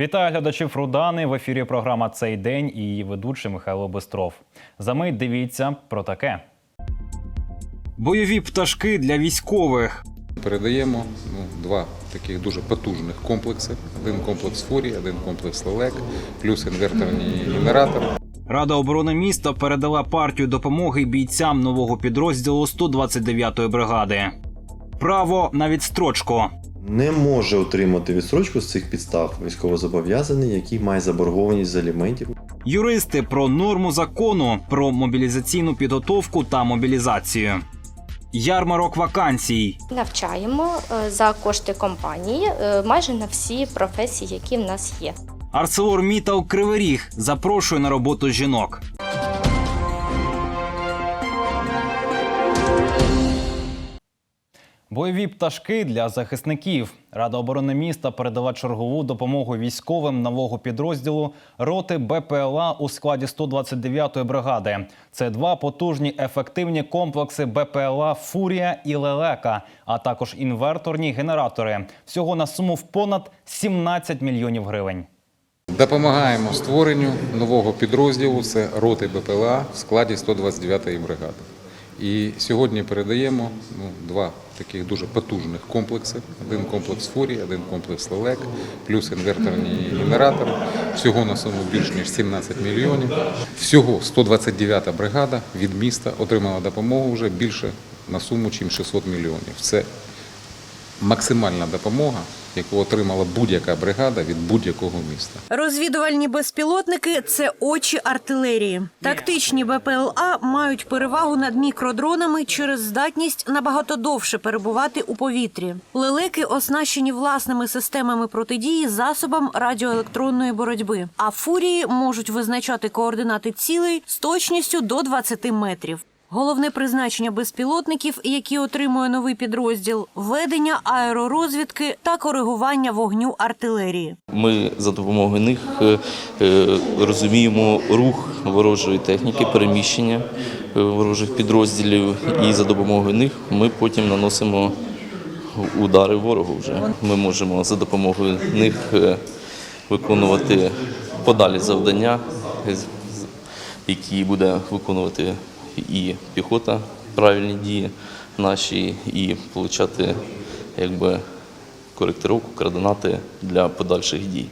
Вітаю глядачів Рудани. В ефірі програма Цей день і її ведучий Михайло Бистров. За мить дивіться про таке. Бойові пташки для військових. Передаємо ну, два таких дуже потужних комплекси: один комплекс фурі, один комплекс лелек, плюс інверторний генератор. Рада оборони міста передала партію допомоги бійцям нового підрозділу 129-ї бригади. Право на відстрочку. Не може отримати відстрочку з цих підстав військовозобов'язаний, який має заборгованість з аліментів. Юристи про норму закону про мобілізаційну підготовку та мобілізацію. Ярмарок вакансій. Навчаємо е, за кошти компанії е, майже на всі професії, які в нас є. Арселор Мітал Кривий Ріг запрошує на роботу жінок. Бойові пташки для захисників. Рада оборони міста передала чергову допомогу військовим нового підрозділу роти БПЛА у складі 129-ї бригади. Це два потужні ефективні комплекси БПЛА Фурія і Лелека, а також інверторні генератори. Всього на суму в понад 17 мільйонів гривень. Допомагаємо створенню нового підрозділу. Це роти БПЛА в складі 129-ї бригади. І сьогодні передаємо ну, два таких дуже потужних комплекси: один комплекс фурі, один комплекс лелек, плюс інверторний генератор. Всього на суму більш ніж 17 мільйонів. Всього 129-та бригада від міста отримала допомогу вже більше на суму, чим 600 мільйонів. Це максимальна допомога, яку отримала будь-яка бригада від будь-якого міста. Розвідувальні безпілотники це очі артилерії. Тактичні БПЛА мають перевагу над мікродронами через здатність набагато довше перебувати у повітрі. Лелеки оснащені власними системами протидії засобам радіоелектронної боротьби. А фурії можуть визначати координати цілей з точністю до 20 метрів. Головне призначення безпілотників, які отримує новий підрозділ ведення аеророзвідки та коригування вогню артилерії. Ми за допомогою них е, е, розуміємо рух ворожої техніки, переміщення е, ворожих підрозділів, і за допомогою них ми потім наносимо удари ворогу. Вже ми можемо за допомогою них виконувати подалі завдання, які буде виконувати і піхота, правильні дії наші, і отримати якби коректировку, координати для подальших дій.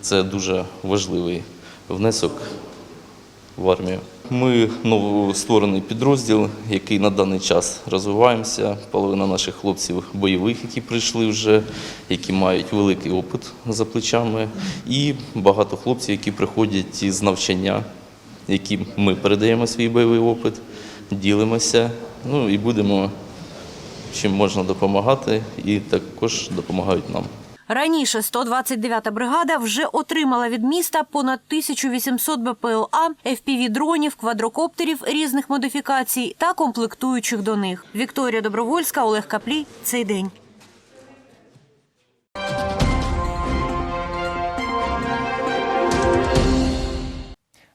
Це дуже важливий внесок в армію. Ми новостворений підрозділ, який на даний час розвиваємося. Половина наших хлопців бойових, які прийшли вже, які мають великий опит за плечами, і багато хлопців, які приходять із навчання, яким ми передаємо свій бойовий опит, ділимося, ну і будемо чим можна допомагати, і також допомагають нам. Раніше 129-та бригада вже отримала від міста понад 1800 БПЛА, FPV-дронів, квадрокоптерів різних модифікацій та комплектуючих до них. Вікторія Добровольська, Олег Каплій. Цей день.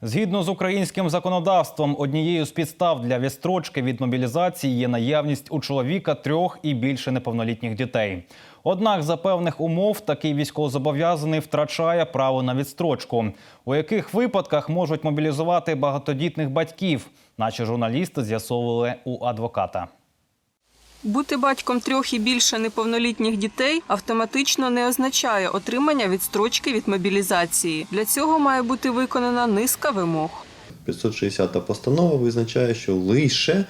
Згідно з українським законодавством, однією з підстав для відстрочки від мобілізації є наявність у чоловіка трьох і більше неповнолітніх дітей. Однак за певних умов такий військовозобов'язаний втрачає право на відстрочку. У яких випадках можуть мобілізувати багатодітних батьків? Наші журналісти з'ясовували у адвоката. Бути батьком трьох і більше неповнолітніх дітей автоматично не означає отримання відстрочки від мобілізації. Для цього має бути виконана низка вимог. 560 постанова визначає, що лише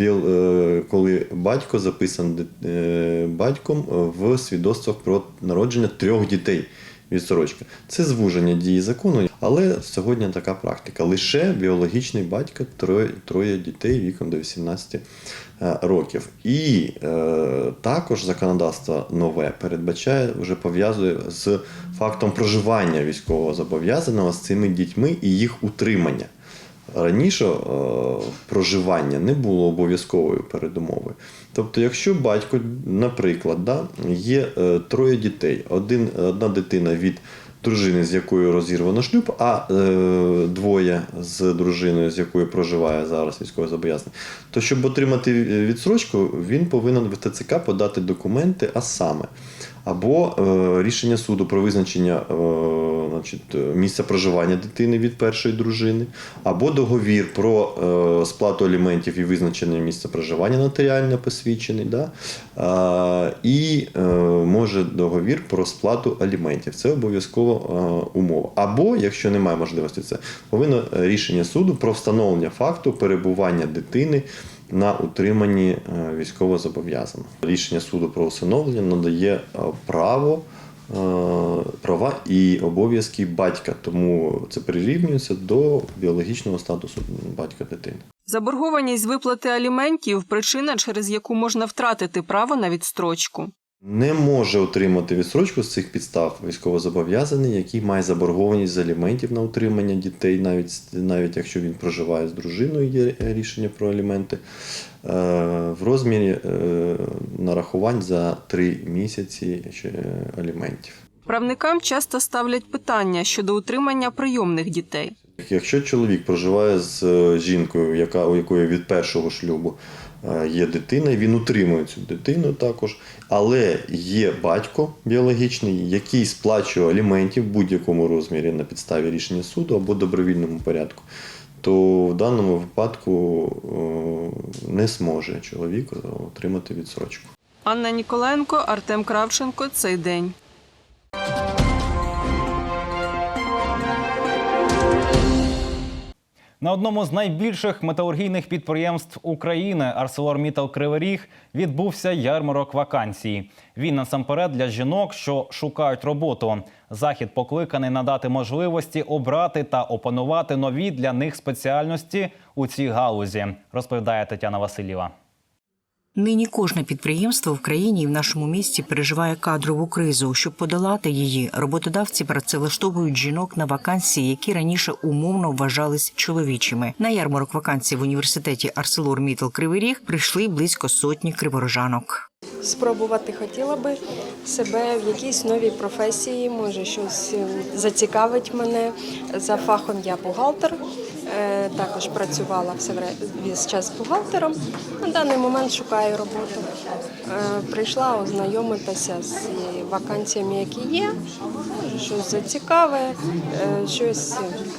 е, коли батько записаний е, батьком в свідоцтвах про народження трьох дітей. Відстрочка. Це звуження дії закону, але сьогодні така практика. Лише біологічний батько троє, троє дітей віком до 18 е, років. І е, також законодавство нове передбачає, вже пов'язує з фактом проживання військового зобов'язаного з цими дітьми і їх утримання. Раніше е, проживання не було обов'язковою передумовою. Тобто, якщо батько, наприклад, да, є е, троє дітей, один, одна дитина від дружини, з якою розірвано шлюб, а е, двоє з дружиною, з якою проживає зараз військовозобов'язаний, то щоб отримати відсрочку, він повинен в ТЦК подати документи, а саме або е, рішення суду про визначення е, значить, е, місця проживання дитини від першої дружини, або договір про сплату аліментів і визначення місця проживання нотаріально посвідчений, да? і може договір про сплату аліментів. Це обов'язково е, умова. Або, якщо немає можливості, це повинно рішення суду про встановлення факту перебування дитини на утриманні військовозобов'язаних. військовозобов'язаного. Рішення суду про усиновлення надає е, право. е, Права і обов'язки батька, тому це прирівнюється до біологічного статусу батька дитини. Заборгованість виплати аліментів причина, через яку можна втратити право на відстрочку. Не може отримати відстрочку з цих підстав військовозобов'язаний, який має заборгованість з аліментів на утримання дітей, навіть, навіть якщо він проживає з дружиною, є рішення про аліменти, е, в розмірі е, нарахувань за три місяці е, аліментів. Правникам часто ставлять питання щодо утримання прийомних дітей. Якщо чоловік проживає з жінкою, яка, у якої від першого шлюбу є дитина, і він утримує цю дитину також, але є батько біологічний, який сплачує аліментів в будь-якому розмірі на підставі рішення суду або добровільному порядку, то в даному випадку е, не зможе чоловік отримати відсрочку. Анна Ніколенко, Артем Кравченко. Цей день. На одному з найбільших металургійних підприємств України ArcelorMittal Кривий Ріг відбувся ярмарок вакансій. Він насамперед для жінок, що шукають роботу. Захід покликаний надати можливості обрати та опанувати нові для них спеціальності у цій галузі, розповідає Тетяна Васильєва. Нині кожне підприємство в країні і в нашому місті переживає кадрову кризу. Щоб подолати її, роботодавці працевлаштовують жінок на вакансії, які раніше умовно вважались чоловічими. На ярмарок вакансій в університеті Арселор Мітл Кривий Ріг прийшли близько сотні криворожанок. Спробувати хотіла би себе в якійсь новій професії, може щось е, зацікавить мене. За фахом я бухгалтер, е, також працювала все весь час бухгалтером. На даний момент шукаю роботу. Е, Прийшла ознайомитися з вакансіями, які є. Щось зацікаве, щось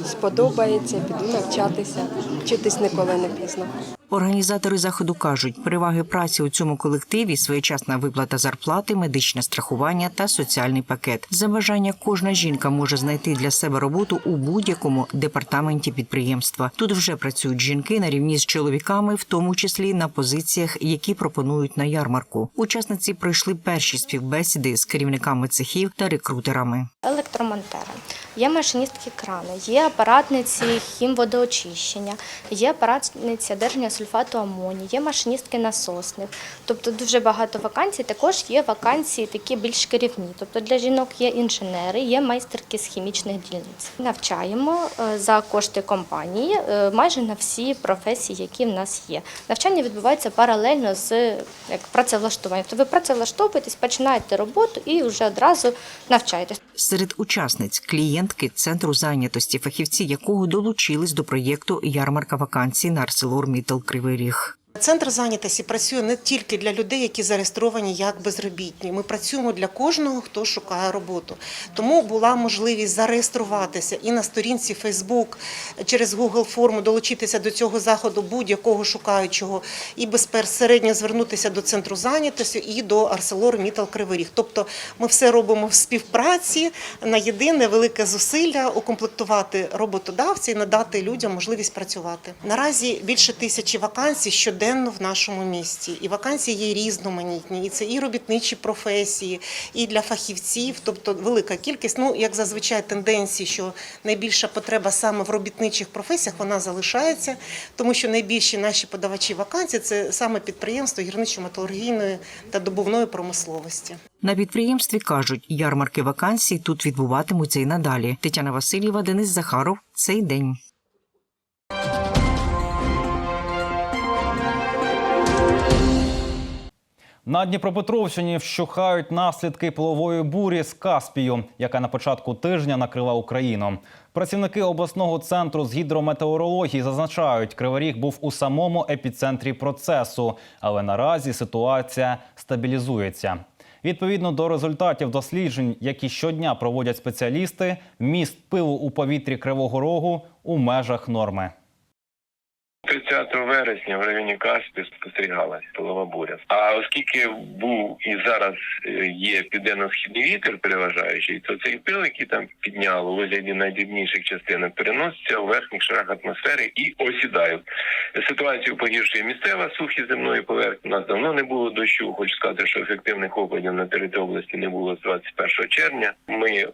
сподобається, піду навчатися. Вчитись ніколи не пізно. Організатори заходу кажуть, переваги праці у цьому колективі своєчасна виплата зарплати, медичне страхування та соціальний пакет. За бажання кожна жінка може знайти для себе роботу у будь-якому департаменті підприємства. Тут вже працюють жінки на рівні з чоловіками, в тому числі на позиціях, які пропонують на ярмарку. Учасниці пройшли перші співбесіди з керівниками цехів та рекрутерами. електромонтери, є машиністки крани, є апаратниці хімводоочищення, є апаратниці одержання сульфату амонію, є машиністки насосних. Тобто дуже багато вакансій. Також є вакансії такі більш керівні. Тобто для жінок є інженери, є майстерки з хімічних дільниць. Навчаємо е, за кошти компанії е, майже на всі професії, які в нас є. Навчання відбувається паралельно з як працевлаштуванням. Тобто ви працевлаштовуєтесь, починаєте роботу і вже одразу навчаєтесь. Серед учасниць клієнтки центру зайнятості, фахівці якого долучились до проєкту Ярмарка вакансій на ArcelorMittal Кривий Ріг. Центр зайнятості працює не тільки для людей, які зареєстровані як безробітні. Ми працюємо для кожного, хто шукає роботу. Тому була можливість зареєструватися і на сторінці Facebook через Google форму долучитися до цього заходу будь-якого шукаючого, і безпосередньо звернутися до центру зайнятості і до ArcelorMittal Кривий Ріг. Тобто ми все робимо в співпраці на єдине велике зусилля укомплектувати роботодавця і надати людям можливість працювати. Наразі більше тисячі вакансій щоденно в нашому місті. І вакансії є різноманітні. І це і робітничі професії, і для фахівців, тобто велика кількість. Ну, як зазвичай, тенденції, що найбільша потреба саме в робітничих професіях, вона залишається, тому що найбільші наші подавачі вакансій це саме підприємство гірничо-металургійної та добувної промисловості. На підприємстві кажуть, ярмарки вакансій тут відбуватимуться і надалі. Тетяна Васильєва, Денис Захаров. Цей день. На Дніпропетровщині вщухають наслідки пилової бурі з Каспію, яка на початку тижня накрила Україну. Працівники обласного центру з гідрометеорології зазначають, Кривий Ріг був у самому епіцентрі процесу, але наразі ситуація стабілізується. Відповідно до результатів досліджень, які щодня проводять спеціалісти, вміст пилу у повітрі Кривого Рогу у межах норми. 30 вересня в районі Каспі спостерігалась пилова буря. А оскільки був і зараз е, є південно-східний вітер переважаючий, то цей пил, який там підняло вигляді найдрібніших частинок, переноситься у верхніх шарах атмосфери і осідає. Ситуацію погіршує місцева сухість земної поверхні. У нас давно не було дощу. Хочу сказати, що ефективних опадів на території області не було з 21 червня. Ми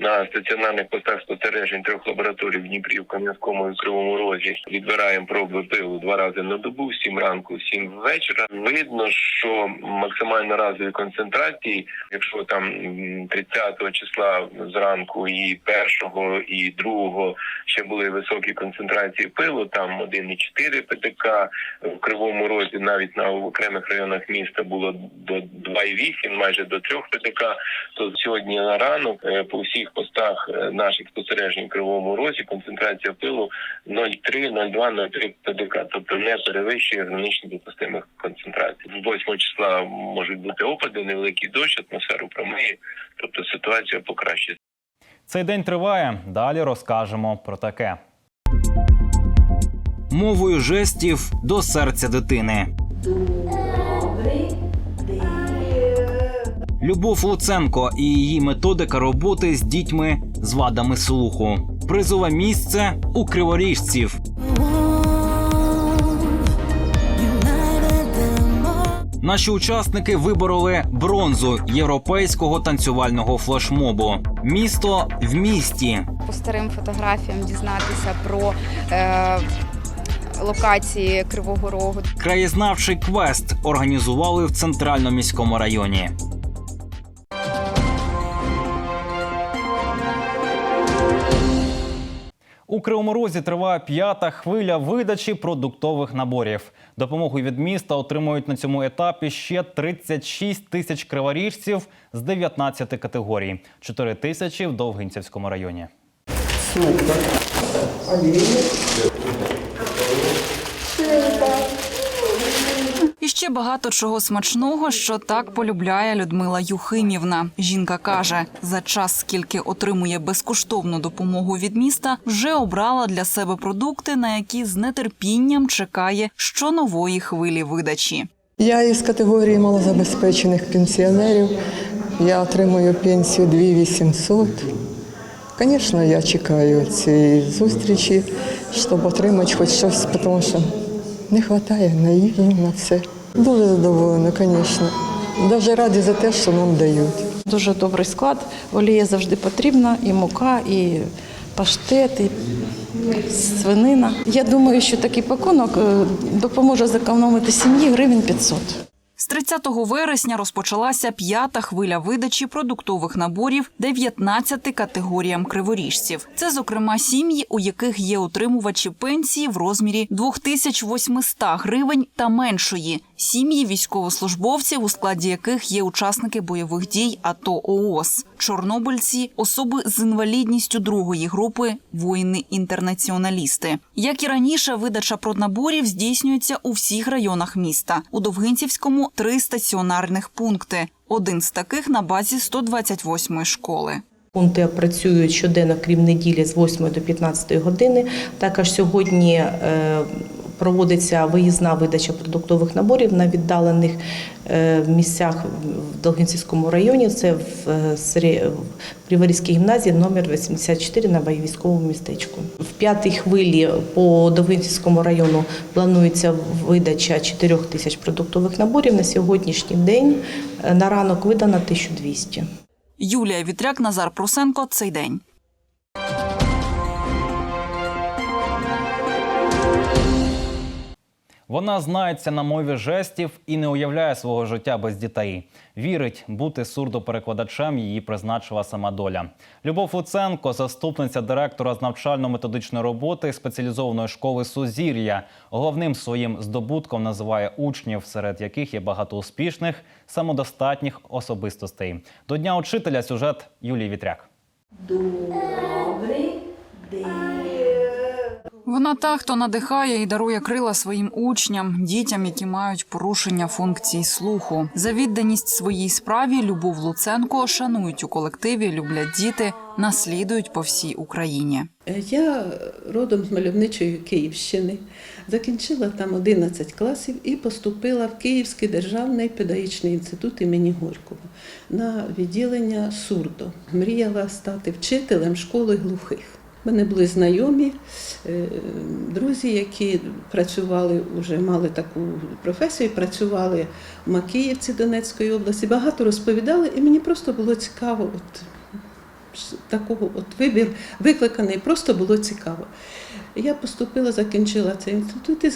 на стаціонарних постах спостережень трьох лабораторій в Дніпрі, в Кам'янському і в Кривому Розі. Відбираємо проби пилу два рази на добу, сім ранку, сім вечора. Видно, що максимально разові концентрації, якщо там м, 30 числа зранку і 1 і 2 ще були високі концентрації пилу, там 1,4 ПТК, в Кривому Розі навіть на окремих районах міста було до 2,8, майже до 3 ПТК, то сьогодні на ранок е, по всіх постах е, наших спостережень в Кривому Розі концентрація пилу 0,3, 0,2, 0,3 ПДК, тобто не перевищує гранично допустимих концентрацій. З 8 числа можуть бути опади, невеликий дощ, атмосферу промиє, тобто ситуація покращиться. Цей день триває. Далі розкажемо про таке. Мовою жестів до серця дитини. Любов Луценко і її методика роботи з дітьми з вадами слуху. Призове місце у криворіжців. Наші учасники вибороли бронзу європейського танцювального флешмобу. Місто в місті. по старим фотографіям дізнатися про е, локації Кривого Рогу. Краєзнавчий квест організували в центральному міському районі. У Кривому Розі триває п'ята хвиля видачі продуктових наборів. Допомогу від міста отримують на цьому етапі ще 36 тисяч криворіжців з 19 категорій, 4 тисячі в Довгинцівському районі. І ще багато чого смачного, що так полюбляє Людмила Юхимівна. Жінка каже, за час, скільки отримує безкоштовну допомогу від міста, вже обрала для себе продукти, на які з нетерпінням чекає щонової хвилі видачі. Я із категорії малозабезпечених пенсіонерів. Я отримую пенсію 2800. Звісно, я чекаю цієї зустрічі, щоб отримати хоч щось, тому що не вистачає на їжу, на все. Дуже задоволена, звісно. Навіть раді за те, що нам дають. Дуже добрий склад. Олія завжди потрібна, і мука, і паштет, і свинина. Я думаю, що такий пакунок е, допоможе зекономити сім'ї гривень 500. З 30 вересня розпочалася п'ята хвиля видачі продуктових наборів 19 категоріям криворіжців. Це, зокрема, сім'ї, у яких є утримувачі пенсії в розмірі 2800 гривень та меншої. Сім'ї військовослужбовців, у складі яких є учасники бойових дій АТО ООС, чорнобильці, особи з інвалідністю другої групи, воїни-інтернаціоналісти. Як і раніше, видача проднаборів здійснюється у всіх районах міста. У Довгинцівському три стаціонарних пункти. Один з таких на базі 128-ї школи. Пункти працюють щоденно, крім неділі, з 8 до 15 години. Також сьогодні е, проводиться виїзна видача продуктових наборів на віддалених е, місцях в Долгинцівському районі. Це в, е, Криворізькій гімназії номер 84 на військовому містечку. В п'ятій хвилі по Довгинцівському району планується видача 4 тисяч продуктових наборів. На сьогоднішній день е, на ранок видано 1200. Юлія Вітряк, Назар Прусенко. Цей день. Вона знається на мові жестів і не уявляє свого життя без дітей. Вірить, бути сурдоперекладачем її призначила сама доля. Любов Луценко, заступниця директора з навчально-методичної роботи спеціалізованої школи Сузір'я, головним своїм здобутком називає учнів, серед яких є багато успішних, самодостатніх особистостей. До дня учителя сюжет Юлії Вітряк. Вона та, хто надихає і дарує крила своїм учням, дітям, які мають порушення функцій слуху. За відданість своїй справі Любов Луценко шанують у колективі, люблять діти, наслідують по всій Україні. Я родом з мальовничої Київщини, закінчила там 11 класів і поступила в Київський державний педагогічний інститут імені Горького на відділення сурдо. Мріяла стати вчителем школи глухих. У мене були знайомі, е, друзі, які працювали, вже мали таку професію, працювали в Макіївці Донецької області. Багато розповідали, і мені просто було цікаво. От, такого от вибір викликаний, просто було цікаво. Я поступила, закінчила цей інститут і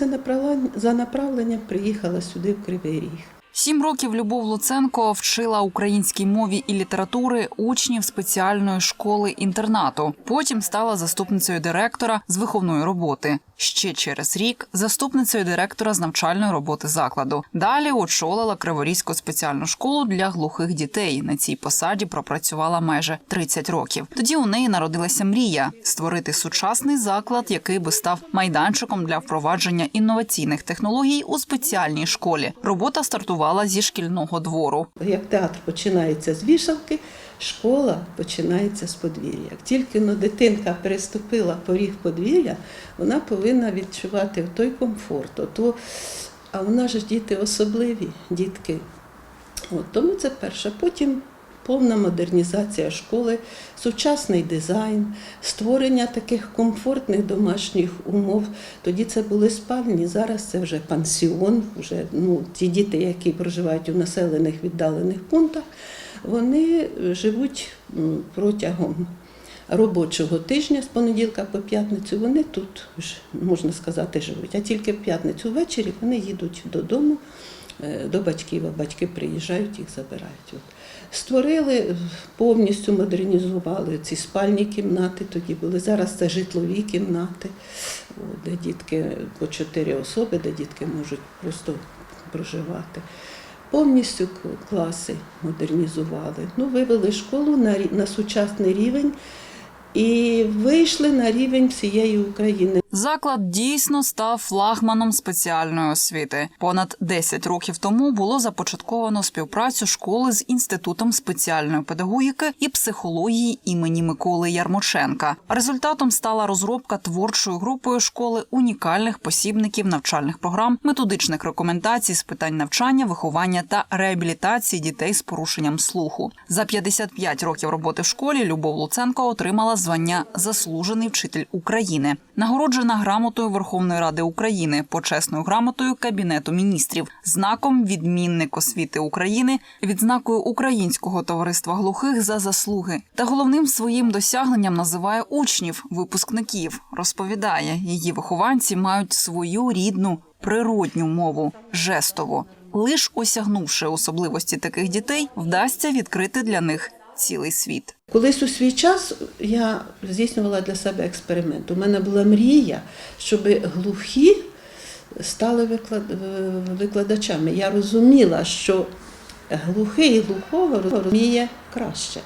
за направленням приїхала сюди, в Кривий Ріг. Сім років Любов Луценко вчила українській мові і літератури учнів спеціальної школи інтернату. Потім стала заступницею директора з виховної роботи. Ще через рік заступницею директора з навчальної роботи закладу. Далі очолила Криворізьку спеціальну школу для глухих дітей. На цій посаді пропрацювала майже 30 років. Тоді у неї народилася мрія створити сучасний заклад, який би став майданчиком для впровадження інноваційних технологій у спеціальній школі. Робота стартувала зі шкільного двору. Як театр починається з вішалки, школа починається з подвір'я. Як тільки ну, дитинка переступила поріг подвір'я, вона повинна відчувати той комфорт. Ото, а вона ж діти особливі, дітки. От, тому це перше. Потім повна модернізація школи, сучасний дизайн, створення таких комфортних домашніх умов. Тоді це були спальні, зараз це вже пансіон. Вже, ну, ті діти, які проживають у населених віддалених пунктах, вони живуть протягом робочого тижня з понеділка по п'ятницю. Вони тут, можна сказати, живуть. А тільки в п'ятницю ввечері вони їдуть додому до батьків, а батьки приїжджають, їх забирають. От. Створили, повністю модернізували ці спальні кімнати, тоді були. Зараз це житлові кімнати, де дітки по чотири особи, де дітки можуть просто проживати. Повністю класи модернізували. Ну, вивели школу на, на сучасний рівень і вийшли на рівень всієї України. Заклад дійсно став флагманом спеціальної освіти. Понад 10 років тому було започатковано співпрацю школи з інститутом спеціальної педагогіки і психології імені Миколи Ярмошенка. Результатом стала розробка творчою групою школи унікальних посібників навчальних програм, методичних рекомендацій з питань навчання, виховання та реабілітації дітей з порушенням слуху. За 55 років роботи в школі Любов Луценко отримала звання Заслужений вчитель України. Нагороджена грамотою Верховної Ради України, почесною грамотою Кабінету міністрів, знаком відмінник освіти України, відзнакою Українського товариства глухих за заслуги. Та головним своїм досягненням називає учнів, випускників. Розповідає, її вихованці мають свою рідну природню мову жестову. Лиш осягнувши особливості таких дітей, вдасться відкрити для них цілий світ. Колись у свій час я здійснювала для себе експеримент. У мене була мрія, щоб глухі стали виклад- викладачами. Я розуміла, що глухий глухого розуміє краще.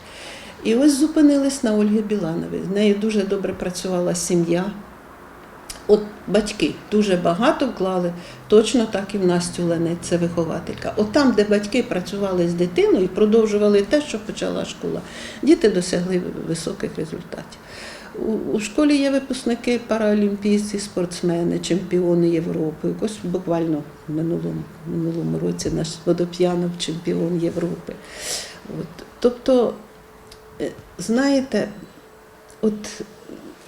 І ось зупинились на Ольгі Білановій. З нею дуже добре працювала сім'я. От батьки дуже багато вклали, точно так і в Настю Ленець, це вихователька. От там, де батьки працювали з дитиною і продовжували те, що почала школа, діти досягли високих результатів. У, школі є випускники паралімпійці, спортсмени, чемпіони Європи. Ось буквально в минулому, минулому році наш водоп'янов чемпіон Європи. От. Тобто, е, знаєте, от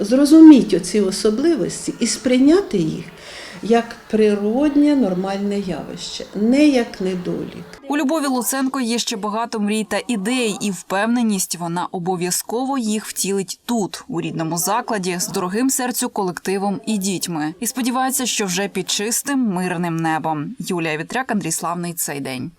зрозуміти оці особливості і сприйняти їх як природнє нормальне явище, не як недолік. У Любові Луценко є ще багато мрій та ідей, і впевненість вона обов'язково їх втілить тут, у рідному закладі, з дорогим серцю колективом і дітьми. І сподівається, що вже під чистим мирним небом. Юлія Вітряк, Андрій Славний цей день.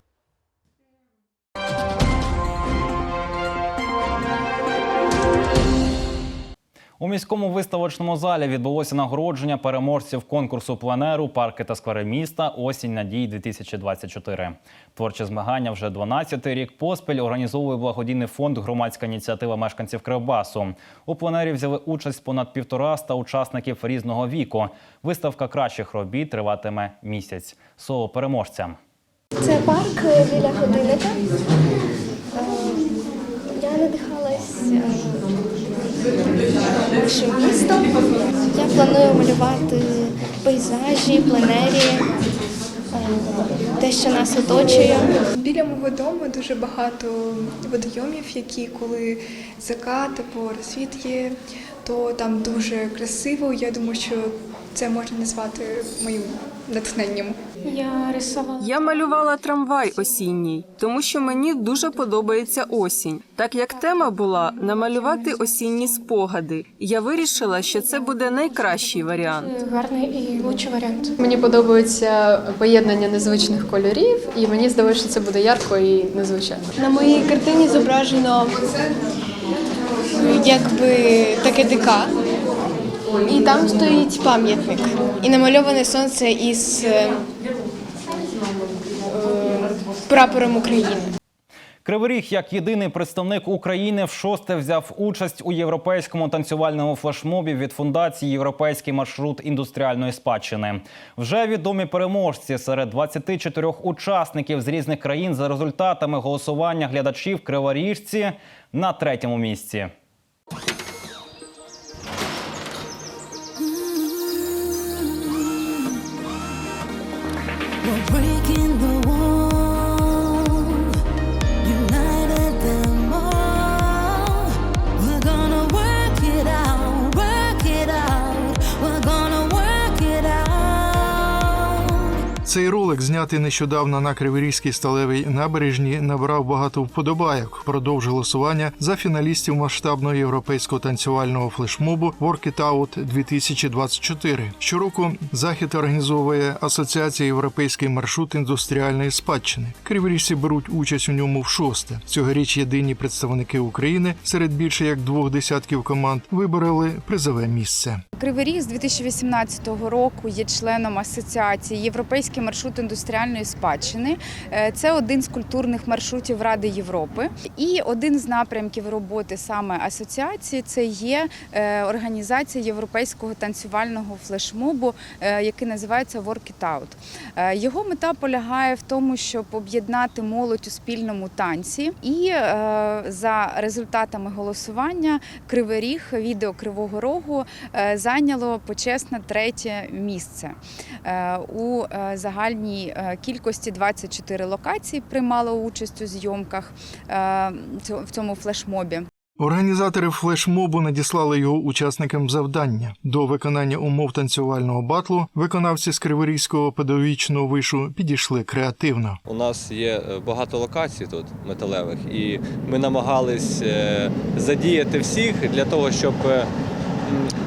У міському виставочному залі відбулося нагородження переможців конкурсу пленеру Парки та сквери міста Осінь надій 2024 Творчі змагання вже 12-й рік поспіль організовує благодійний фонд Громадська ініціатива мешканців Кривбасу. У пленері взяли участь понад півтораста учасників різного віку. Виставка кращих робіт триватиме місяць. Слово переможцям. Це парк біля годинника. Е, Я надихалась е, нашим місто. Я планую малювати пейзажі, пленері, е, те, що нас оточує. Біля мого дому дуже багато водойомів, які коли закат або розсвіт є, то там дуже красиво. Я думаю, що це можна назвати моїм натхненням. Я рисувала. Я малювала трамвай осінній, тому що мені дуже подобається осінь. Так як тема була намалювати осінні спогади, я вирішила, що це буде найкращий варіант. Гарний і лучший варіант. Мені подобається поєднання незвичних кольорів, і мені здалося, що це буде ярко і незвичайно. На моїй картині зображено якби таке ДК. І там стоїть пам'ятник. І намальоване сонце із е, е, прапором України. Кривий Ріг, як єдиний представник України, вшосте взяв участь у європейському танцювальному флешмобі від фундації Європейський маршрут індустріальної спадщини. Вже відомі переможці серед 24 учасників з різних країн за результатами голосування глядачів криворіжці на третьому місці. Цей ролик, знятий нещодавно на Криворізькій сталевій набережні, набрав багато вподобайок впродовж голосування за фіналістів масштабного європейського танцювального флешмобу Work It Out 2024. Щороку захід організовує Асоціація Європейський маршрут індустріальної спадщини. Криворіжці беруть участь у ньому в шосте. Цьогоріч єдині представники України серед більше як двох десятків команд вибороли призове місце. Кривий Ріг з 2018 року є членом асоціації Європейський маршрут індустріальної спадщини. Е, Це один з культурних маршрутів Ради Європи. І один з напрямків роботи саме асоціації це є е, організація європейського танцювального флешмобу, е, який називається Work It Out. Його мета полягає в тому, щоб об'єднати молодь у спільному танці. І за результатами голосування Кривий Ріг, відео Кривого Рогу зайняло почесне третє місце. У е, загальній е, кількості 24 локації приймало участь у зйомках е, в цьому флешмобі. Організатори флешмобу надіслали його учасникам завдання. До виконання умов танцювального батлу виконавці з Криворізького педагогічного вишу підійшли креативно. У нас є е, багато локацій тут металевих, і ми намагались задіяти всіх для того, щоб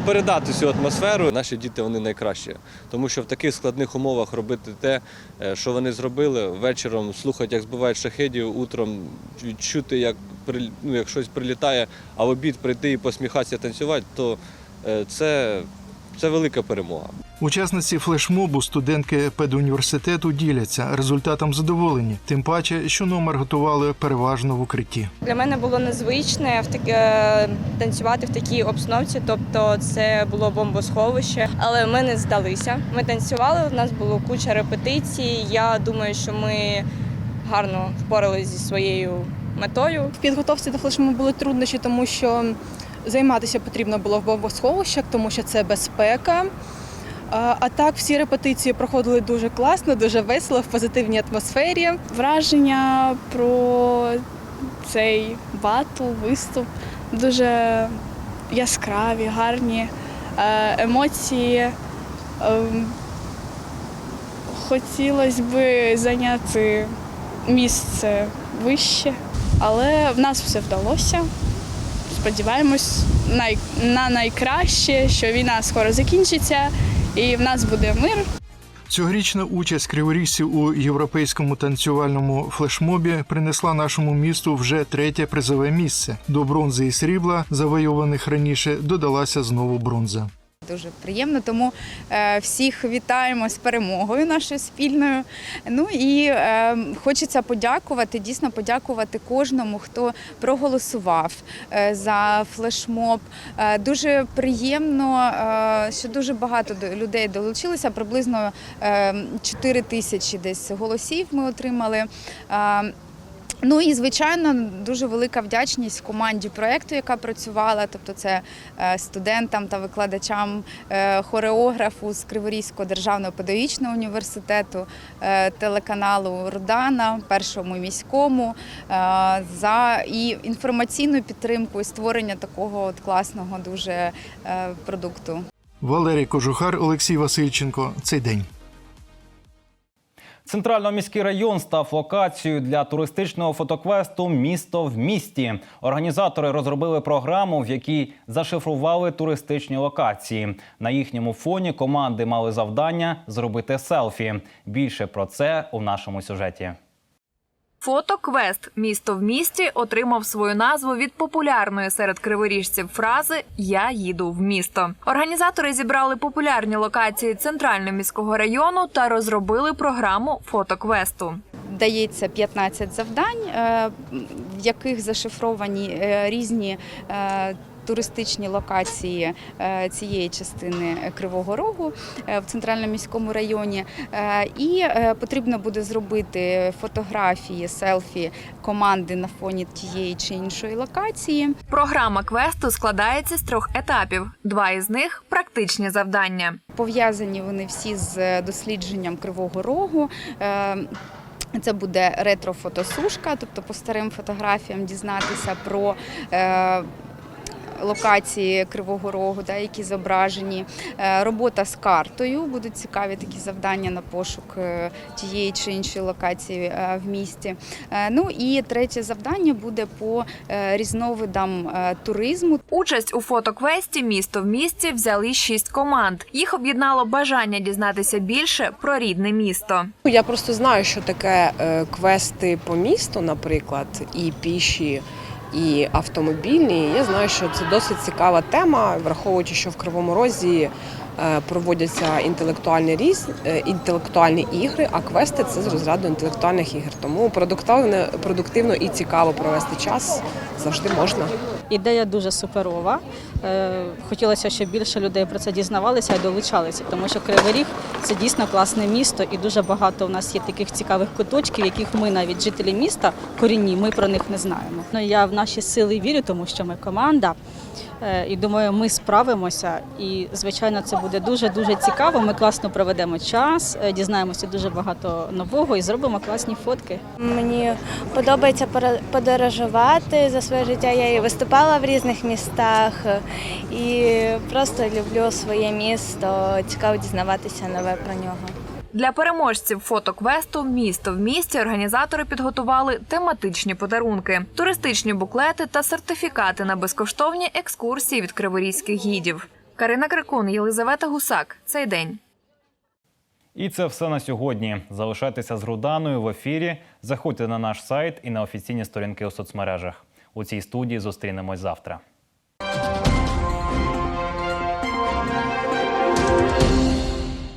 передати цю атмосферу. Наші діти вони найкращі, тому що в таких складних умовах робити те, е, що вони зробили вечором, слухати, як збивають шахедів, утром чути, як ну, як щось прилітає, а в обід прийти і посміхатися, танцювати, то е, це, це велика перемога. Учасниці флешмобу студентки педуніверситету діляться результатом задоволені, тим паче, що номер готували переважно в укритті. Для мене було незвичне в таке танцювати в такій обстановці, тобто це було бомбосховище, але ми не здалися. Ми танцювали, у нас було куча репетицій. Я думаю, що ми гарно впоралися зі своєю метою. В підготовці до флешмобу були труднощі, тому що займатися потрібно було в бомбосховищах, тому що це безпека. А так всі репетиції проходили дуже класно, дуже весело, в позитивній атмосфері. Враження про цей батл, виступ дуже яскраві, гарні е, емоції. Ем, Хотілося б зайняти місце вище, але в нас все вдалося. Сподіваємось най- на найкраще, що війна скоро закінчиться і в нас буде мир. Цьогорічна участь криворіжців у європейському танцювальному флешмобі принесла нашому місту вже третє призове місце. До бронзи і срібла, завойованих раніше, додалася знову бронза. Дуже приємно, тому е, всіх вітаємо з перемогою нашою спільною. Ну і е, хочеться подякувати, дійсно подякувати кожному, хто проголосував е, за флешмоб. Дуже приємно, що дуже багато людей долучилося. Приблизно е, 4 тисячі десь голосів ми отримали. Ну і звичайно дуже велика вдячність команді проєкту, яка працювала, тобто це е, студентам та викладачам, е, хореографу з Криворізького державного педагогічного університету, е, телеканалу Рудана, першому міському за і інформаційну підтримку і створення такого от класного дуже продукту. Валерій Кожухар, Олексій Васильченко. Цей день. Центрально-міський район став локацією для туристичного фотоквесту Місто в місті. Організатори розробили програму, в якій зашифрували туристичні локації. На їхньому фоні команди мали завдання зробити селфі. Більше про це у нашому сюжеті. Фотоквест Місто в місті отримав свою назву від популярної серед криворіжців фрази Я їду в місто. Організатори зібрали популярні локації центрального міського району та розробили програму фотоквесту. Дається 15 завдань, е, в яких зашифровані е, різні е, туристичні локації е, цієї частини Кривого Рогу е, в центральному міському районі. Е, І потрібно буде зробити фотографії, селфі команди на фоні тієї чи іншої локації. Програма квесту складається з трьох етапів. Два із них практичні завдання. Пов'язані вони всі з дослідженням Кривого Рогу. Це буде ретро-фотосушка, тобто по старим фотографіям дізнатися про локації Кривого Рогу, да, які зображені. Е, Робота з картою, будуть цікаві такі завдання на пошук е, тієї чи іншої локації е, в місті. Ну і третє завдання буде по різновидам туризму. Участь у фотоквесті Місто в місті взяли шість команд. Їх об'єднало бажання дізнатися більше про рідне місто. Я просто знаю, що таке квести по місту, наприклад, і піші, і автомобільні. Я знаю, що це досить цікава тема, враховуючи, що в Кривому Розі е, проводяться інтелектуальні різ, е, інтелектуальні ігри, а квести це з розряду інтелектуальних ігор. Тому продуктивно, продуктивно і цікаво провести час завжди можна. Ідея дуже суперова. Е, Хотілося, щоб більше людей про це дізнавалися і долучалися, тому що Кривий Ріг це дійсно класне місто, і дуже багато у нас є таких цікавих куточків, яких ми навіть жителі міста корінні, ми про них не знаємо. Ну я в наші сили вірю, тому що ми команда. Е, І думаю, ми справимося. І звичайно, це буде дуже дуже цікаво. Ми класно проведемо час, е, дізнаємося дуже багато нового і зробимо класні фотки. Мені подобається подорожувати за своє життя. Я і виступала в різних містах і просто люблю своє місто. Цікаво дізнаватися нове про нього. Для переможців фотоквесту Місто в місті організатори підготували тематичні подарунки, туристичні буклети та сертифікати на безкоштовні екскурсії від криворізьких гідів. Карина Крикун, Єлизавета Гусак. Цей день. І це все на сьогодні. Залишайтеся з Руданою в ефірі. Заходьте на наш сайт і на офіційні сторінки у соцмережах. У цій студії зустрінемось завтра.